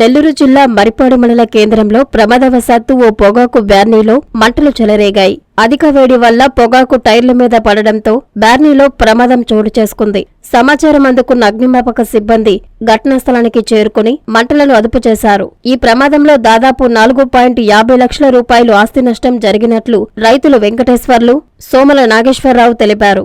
నెల్లూరు జిల్లా మరిపాడు మండల కేంద్రంలో ప్రమాదవశాత్తు ఓ పొగాకు బ్యార్నీలో మంటలు చెలరేగాయి. అధిక వేడి వల్ల పొగాకు టైర్ల మీద పడడంతో బ్యార్నీలో ప్రమాదం చోటు చేసుకుంది. సమాచారం అందుకున్న అగ్నిమాపక సిబ్బంది ఘటనా స్థలానికి చేరుకుని మంటలను అదుపు చేశారు. ఈ ప్రమాదంలో దాదాపు నాలుగు పాయింట్ యాభై లక్షల రూపాయలు ఆస్తి నష్టం జరిగినట్లు రైతులు వెంకటేశ్వర్లు సోమల నాగేశ్వరరావు తెలిపారు.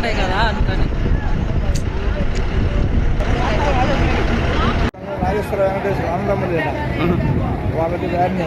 ఉండే కదా అందుకని. నాగేశ్వర వెంకటేశ్వర అన్నదమ్ములు వాళ్ళకి దాన్ని